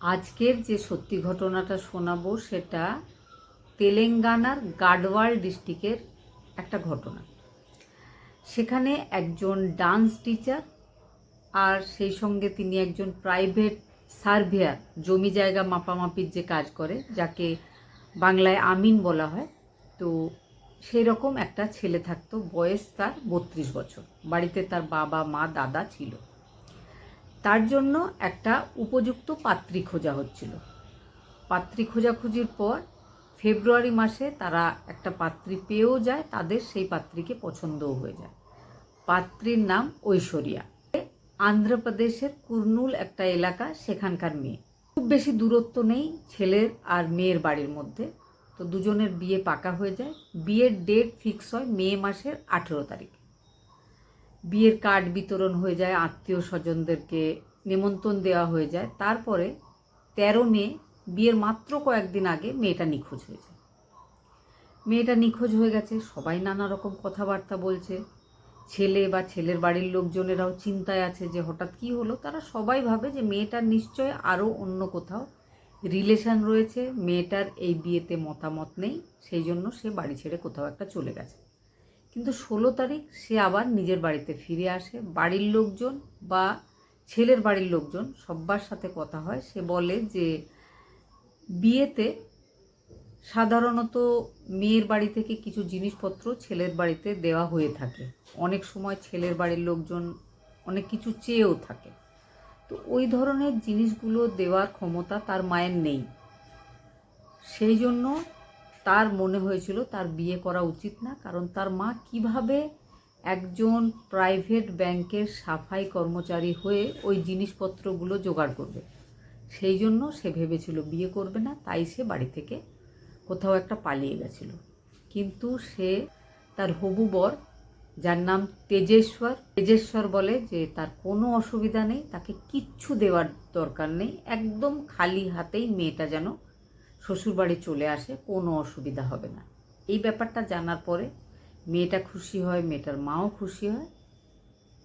আজকের যে সত্যি ঘটনাটা শোনাবো সেটা তেলেঙ্গানার গাডওয়াল ডিস্ট্রিক্টের একটা ঘটনা। সেখানে একজন ডান্স টিচার আর সেই সঙ্গে তিনি একজন প্রাইভেট সার্ভেয়ার, জমি জায়গা মাপামাপির যে কাজ করে, যাকে বাংলায় আমিন বলা হয়, তো সেই রকম একটা ছেলে থাকতো, বয়স তার বত্রিশ বছর। বাড়িতে তার বাবা, মা, দাদা ছিল। তার জন্য একটা উপযুক্ত পাত্রী খোঁজা হচ্ছিল। পাত্রী খোঁজাখুঁজির পর ফেব্রুয়ারি মাসে তারা একটা পাত্রী পেয়েও যায়, তাদের সেই পাত্রীকে পছন্দও হয়ে যায়। পাত্রীর নাম ঐশ্বরিয়া। আন্ধ্রপ্রদেশের কুর্নুল একটা এলাকা, সেখানকার মেয়ে। খুব বেশি দূরত্ব নেই ছেলের আর মেয়ের বাড়ির মধ্যে। তো দুজনের বিয়ে পাকা হয়ে যায়। বিয়ের ডেট ফিক্স হয় মে মাসের আঠেরো তারিখ। বিয়ের কার্ড বিতরণ হয়ে যায়, আত্মীয় স্বজনদেরকে নিমন্ত্রণ দেওয়া হয়ে যায়। তারপরে তেরো মে, বিয়ের মাত্র কয়েকদিন আগে মেয়েটা নিখোঁজ হয়ে যায়। মেয়েটা নিখোঁজ হয়ে গেছে, সবাই নানা রকম কথাবার্তা বলছে। ছেলে বা ছেলের বাড়ির লোকজনেরাও চিন্তায় আছে যে হঠাৎ কি হলো। তারা সবাই ভাবে যে মেয়েটার নিশ্চয় আরও অন্য কোথাও রিলেশন রয়েছে। মেয়েটার এই বিয়েতে মতামত নেই, সেই জন্য সে বাড়ি ছেড়ে কোথাও একটা চলে গেছে। কিন্তু ষোলো তারিখ সে আবার নিজের বাড়িতে ফিরে আসে। বাড়ির লোকজন বা ছেলের বাড়ির লোকজন সব্বার সাথে কথা হয়। সে বলে যে, বিয়েতে সাধারণত মেয়ের বাড়ি থেকে কিছু জিনিসপত্র ছেলের বাড়িতে দেওয়া হয়ে থাকে। অনেক সময় ছেলের বাড়ির লোকজন অনেক কিছু চেয়েও থাকে। তো ওই ধরনের জিনিসগুলো দেওয়ার ক্ষমতা তার মায়ের নেই। সেই জন্য তার মনে হয়েছিল তার বিয়ে করা উচিত না, কারণ তার মা কীভাবে একজন প্রাইভেট ব্যাংকের সাফাই কর্মচারী হয়ে ওই জিনিসপত্রগুলো জোগাড় করবে। সেই জন্য সে ভেবেছিল বিয়ে করবে না, তাই সে বাড়ি থেকে কোথাও একটা পালিয়ে গেছিল। কিন্তু সে তার হবু বর, যার নাম তেজেশ্বর তেজেশ্বর বলে যে তার কোনো অসুবিধা নেই, তাকে কিচ্ছু দেওয়ার দরকার নেই, একদম খালি হাতেই মেয়েটা যেন শ্বশুরবাড়ি চলে আসে, কোনো অসুবিধা হবে না। এই ব্যাপারটা জানার পরে মেয়েটা খুশি হয়, মেয়েটার মাও খুশি হয়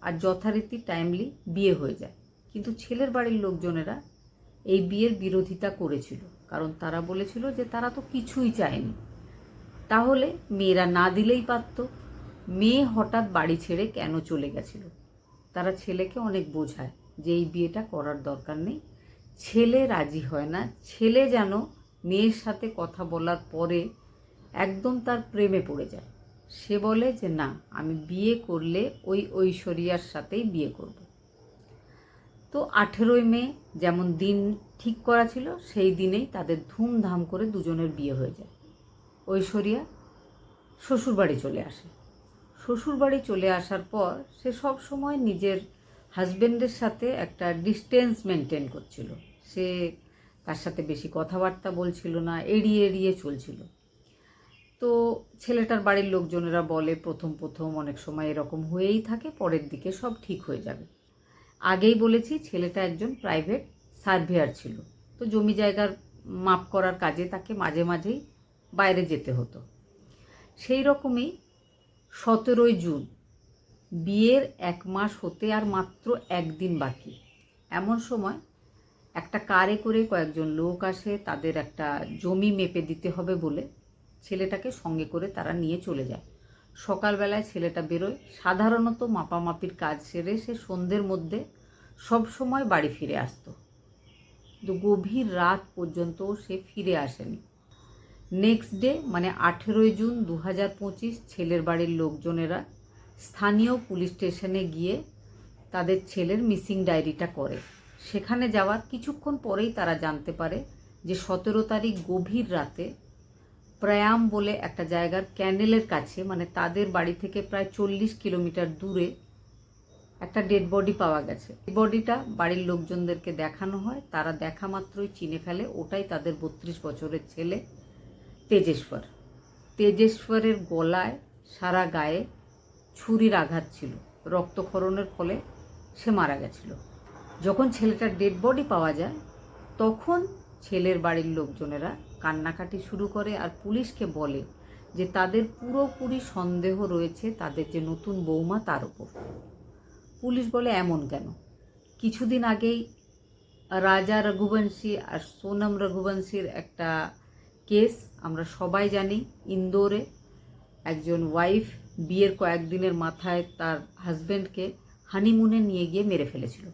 আর যথারীতি টাইমলি বিয়ে হয়ে যায়। কিন্তু ছেলের বাড়ির লোকজনেরা এই বিয়ের বিরোধিতা করেছিল। কারণ তারা বলেছিল যে তারা তো কিছুই চায়নি। তাহলে মেয়েরা না দিলেই পারত। মেয়ে হঠাৎ বাড়ি ছেড়ে কেন চলে গেছিল? তারা ছেলেকে অনেক বোঝায় যে এই বিয়েটা করার দরকার নেই। ছেলে রাজি হয় না। ছেলে যেন মেয়ের সাথে কথা বলার পরে একদম তার প্রেমে পড়ে যায়। সে বলে যে, না, আমি বিয়ে করলে ওই ঐশ্বরিয়ার সাথেই বিয়ে করব। তো আঠেরোই মে যেমন দিন ঠিক করা ছিল, সেই দিনেই তাদের ধুমধাম করে দুজনের বিয়ে হয়ে যায়। ঐশ্বরিয়া শ্বশুরবাড়ি চলে আসে। শ্বশুরবাড়ি চলে আসার পর সে সব সময় নিজের হাজবেন্ডের সাথে একটা ডিস্টেন্স মেনটেন করছিল। সে তার সাথে বেশি কথাবার্তা বলছিল না, এড়িয়ে এড়িয়ে চলছিল। তো ছেলেটার বাড়ির লোকজনেরা বলে, প্রথম প্রথম অনেক সময় এরকম হয়েই থাকে, পরের দিকে সব ঠিক হয়ে যাবে। আগেই বলেছি, ছেলেটা একজন প্রাইভেট সার্ভেয়ার ছিল। তো জমি জায়গার মাপ করার কাজে তাকে মাঝে মাঝেই বাইরে যেতে হতো। সেই রকমই সতেরোই জুন, বিয়ের এক মাস হতে আর মাত্র একদিন বাকি। এমন সময় একটা কারে করে কয়েকজন লোক আসে, তাদের একটা জমি মেপে দিতে হবে বলে ছেলেটাকে সঙ্গে করে তারা নিয়ে চলে যায়। সকালবেলায় ছেলেটা বেরোয়। সাধারণত মাপামাপির কাজ সেরে সে সন্ধ্যের মধ্যে সব সময় বাড়ি ফিরে আসতো। কিন্তু গভীর রাত পর্যন্ত সে ফিরে আসেনি। নেক্সট ডে মানে আঠেরোই জুন দু হাজার পঁচিশ, ছেলের বাড়ির লোকজনেরা স্থানীয় পুলিশ স্টেশনে গিয়ে তাদের ছেলের মিসিং ডায়েরিটা করে। সেখানে যাওয়ার কিছুক্ষণ পরেই তারা জানতে পারে যে সতেরো তারিখ গভীর রাতে প্রয়াম বলে একটা জায়গার ক্যান্ডেলের কাছে মানে তাদের বাড়ি থেকে প্রায় চল্লিশ কিলোমিটার দূরে একটা ডেড বডি পাওয়া গেছে। ডেড বডিটা বাড়ির লোকজনদেরকে দেখানো হয়। তারা দেখা মাত্রই চিনে ফেলে। ওটাই তাদের বত্রিশ বছরের ছেলে তেজেশ্বর। তেজেশ্বরের গলায় সারা গায়ে ছুরির আঘাত ছিল। রক্তক্ষরণের ফলে সে মারা গেছিল। যখন ছেলেটার ডেড বডি পাওয়া যায়, তখন ছেলের বাড়ির লোকজনেরা কান্নাকাটি শুরু করে আর পুলিশকে বলে যে তাদের পুরোপুরি সন্দেহ রয়েছে তাদের যে নতুন বৌমা তার উপর। পুলিশ বলে, এমন কেন? কিছুদিন আগেই রাজা রঘুবংশী আর সোনম রঘুবংশীর একটা কেস আমরা সবাই জানি ইন্দোরে। একজন ওয়াইফ বিয়ের কয়েকদিনের মাথায় তার হাজব্যান্ডকে হানিমুনে নিয়ে গিয়ে মেরে ফেলেছিল।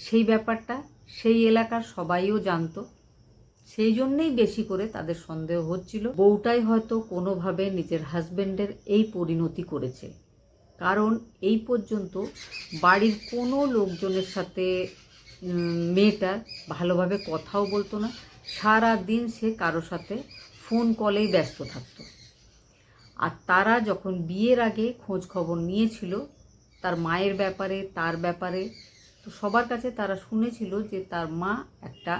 সেই ব্যাপারটা সেই এলাকার সবাইও জানতো। সেই জন্যেই বেশি করে তাদের সন্দেহ হচ্ছিল। বউটাই হয়তো কোনোভাবে নিজের হাজব্যান্ডের এই পরিণতি করেছে। কারণ এই পর্যন্ত বাড়ির কোনো লোকজনের সাথে উম, মেয়েটার ভালোভাবে কথাও বলতো না। সারা দিন সে কারও সাথে ফোন কলেই ব্যস্ত থাকত। আর তারা যখন বিয়ের আগে খোঁজ খবর নিয়েছিল তার মায়ের ব্যাপারে তার ব্যাপারে তো সবার কাছে তারা শুনেছিল যে তার মা একটা,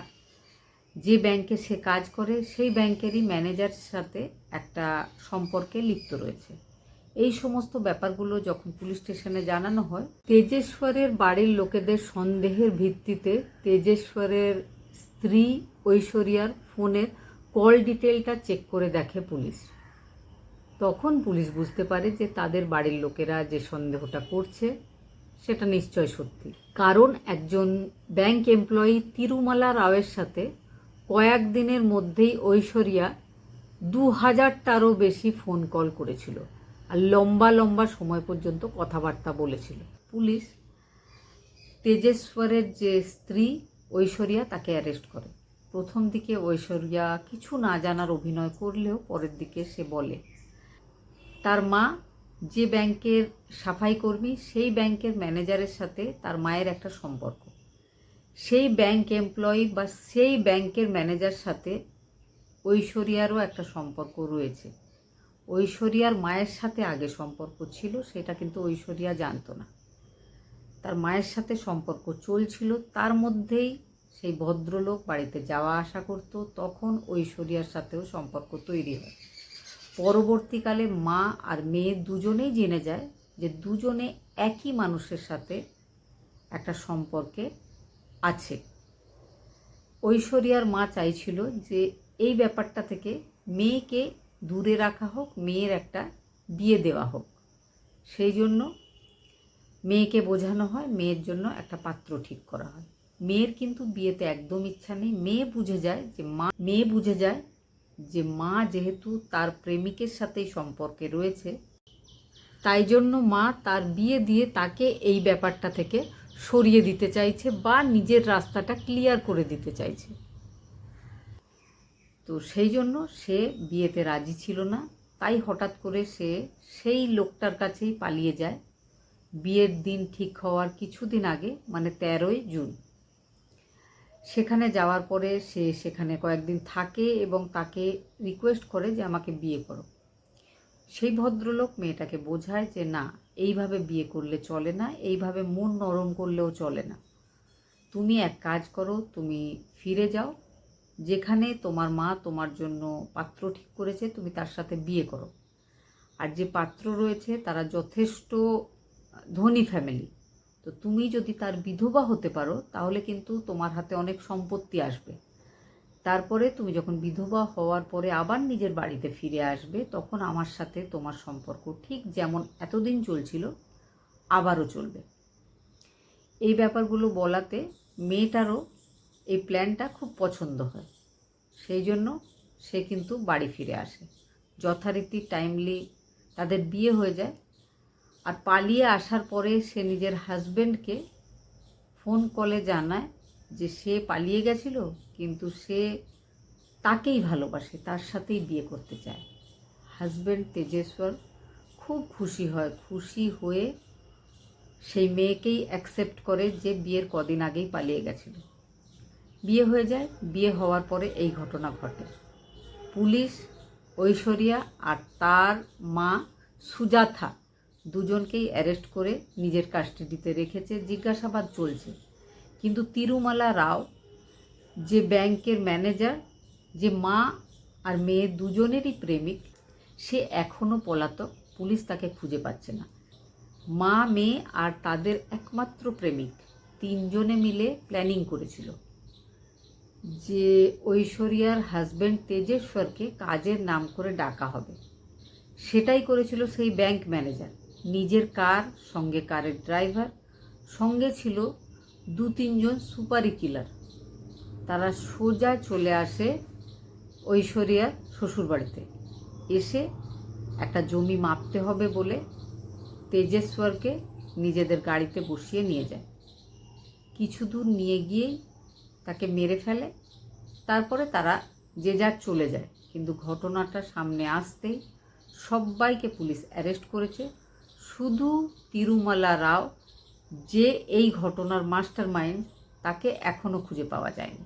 যে ব্যাংকে সে কাজ করে, সেই ব্যাংকেরই ম্যানেজার সাথে একটা সম্পর্কে লিপ্ত রয়েছে। এই সমস্ত ব্যাপারগুলো যখন পুলিশ স্টেশনে জানানো হয়, তেজেশ্বরের বাড়ির লোকেদের সন্দেহের ভিত্তিতে তেজেশ্বরের স্ত্রী ঐশ্বরিয়ার ফোনের কল ডিটেলটা চেক করে দেখে পুলিশ। তখন পুলিশ বুঝতে পারে যে তাদের বাড়ির লোকেরা যে সন্দেহটা করছে সেটা নিশ্চয় সত্যি। কারণ একজন ব্যাংক এমপ্লয়ি তিরুমালা রাওয়ের সাথে কয়েক দিনের মধ্যেই ঐশ্বরিয়া দু হাজারটারও বেশি ফোন কল করেছিল আর লম্বা লম্বা সময় পর্যন্ত কথাবার্তা বলেছিল। পুলিশ তেজেশ্বরের যে স্ত্রী ঐশ্বরিয়া তাকে অ্যারেস্ট করে। প্রথম দিকে ঐশ্বরিয়া কিছু না জানার অভিনয় করলেও পরের দিকে সে বলে, তার মা যে ব্যাংকের সাফাই কর্মী, সেই ব্যাংকের ম্যানেজারের সাথে তার মায়ের একটা সম্পর্ক। সেই ব্যাংক এমপ্লয়ি বা সেই ব্যাংকের ম্যানেজার সাথে ঐশ্বরিয়ারও একটা সম্পর্ক রয়েছে। ঐশ্বরিয়ার মায়ের সাথে আগে সম্পর্ক ছিল, সেটা কিন্তু ঐশ্বরিয়া জানতো না। তার মায়ের সাথে সম্পর্ক চলছিল, তার মধ্যেই সেই ভদ্রলোক বাড়িতে যাওয়া আসা করতো, তখন ঐশ্বরিয়ার সাথেও সম্পর্ক তৈরি হয়। পরবর্তীকালে মা আর মেয়ে দুজনেই জেনে যায় যে দুজনে একই মানুষের সাথে একটা সম্পর্কে আছে। ঐশ্বরিয়ার মা চাইছিল যে এই ব্যাপারটা থেকে মেয়েকে দূরে রাখা হোক, মেয়ের একটা বিয়ে দেওয়া হোক। সেই জন্য মেয়েকে বোঝানো হয়, মেয়ের জন্য একটা পাত্র ঠিক করা হয়। মেয়ের কিন্তু বিয়েতে একদম ইচ্ছা নেই। মেয়ে বুঝে যায় যে মা, মেয়ে বুঝে যায় যে মা যেহেতু তার প্রেমিকের সাথেই সম্পর্কে রয়েছে, তাই জন্য মা তার বিয়ে দিয়ে তাকে এই ব্যাপারটা থেকে সরিয়ে দিতে চাইছে বা নিজের রাস্তাটা ক্লিয়ার করে দিতে চাইছে। তো সেই জন্য সে বিয়েতে রাজি ছিল না, তাই হঠাৎ করে সে সেই লোকটার কাছেই পালিয়ে যায়। বিয়ের দিন ঠিক হওয়ার কিছুদিন আগে মানে তেরোই জুন। সেখানে যাওয়ার পরে সে সেখানে কয়েকদিন থাকে এবং তাকে রিকোয়েস্ট করে যে আমাকে বিয়ে করো। সেই ভদ্রলোক মেয়েটাকে বোঝায় যে না, এইভাবে বিয়ে করলে চলে না, এইভাবে মন নরম করলেও চলে না। তুমি এক কাজ করো, তুমি ফিরে যাও। যেখানে তোমার মা তোমার জন্য পাত্র ঠিক করেছে, তুমি তার সাথে বিয়ে করো। আর যে পাত্র রয়েছে, তারা যথেষ্ট ধনী ফ্যামিলি তো তুমি যদি তার বিধবা হতে পারো, তাহলে কিন্তু তোমার হাতে অনেক সম্পত্তি আসবে। তারপরে তুমি যখন বিধবা হওয়ার পরে আবার নিজের বাড়িতে ফিরে আসবে, তখন আমার সাথে তোমার সম্পর্ক ঠিক যেমন এতদিন চলছিল, আবারও চলবে। এই ব্যাপারগুলো বলাতে মেয়েটারও এই প্ল্যানটা খুব পছন্দ হয়। সেই জন্য সে কিন্তু বাড়ি ফিরে আসে। যথারীতি টাইমলি তাদের বিয়ে হয়ে যায়। আর পালিয়ে আসার পরে সে নিজের হাজব্যান্ডকে ফোন কলে জানায় যে সে পালিয়ে গেছিল, কিন্তু সে তাকেই ভালোবাসে, তার সাথেই বিয়ে করতে চায়। হাজবেন্ড তেজেশ্বর খুব খুশি হয়, খুশি হয়ে সেই মেয়েকেই অ্যাকসেপ্ট করে যে বিয়ের কদিন আগেই পালিয়ে গেছিল। বিয়ে হয়ে যায়, বিয়ে হওয়ার পরে এই ঘটনা ঘটে। পুলিশ, ঐশ্বরিয়া আর তার মা সুজাথা দুজনকেই অ্যারেস্ট করে নিজের কাস্টাডিতে রেখেছে, জিজ্ঞাসাবাদ চলছে। কিন্তু তিরুমালা রাও, যে ব্যাংকের ম্যানেজার যে মা আর মেয়ে দুজনেরই প্রেমিক, সে এখনও পলাতক, পুলিশ তাকে খুঁজে পাচ্ছে না। মা, মেয়ে আর তাদের একমাত্র প্রেমিক তিনজনে মিলে প্ল্যানিং করেছিল যে ঐশ্বরিয়ার হাজব্যান্ড তেজেশ্বরকে কাজের নাম করে ডাকা হবে। সেটাই করেছিল সেই ব্যাংক ম্যানেজার নিজের কার, সঙ্গে কারের ড্রাইভার, সঙ্গে ছিল দু তিনজন সুপারি কিলার। তারা সোজা চলে আসে ঐশ্বরিয়ার শ্বশুরবাড়িতে। এসে একটা জমি মাপতে হবে বলে তেজেশ্বরকে নিজেদের গাড়িতে বসিয়ে নিয়ে যায়। কিছু দূর নিয়ে গিয়েই তাকে মেরে ফেলে। তারপরে তারা যে যার চলে যায়। কিন্তু ঘটনাটা সামনে আসতেই সবাইকে পুলিশ অ্যারেস্ট করেছে। শুধু তিরুমালা রাও যে এই ঘটনার মাস্টার মাইন্ড তাকে এখনও খুঁজে পাওয়া যায়নি।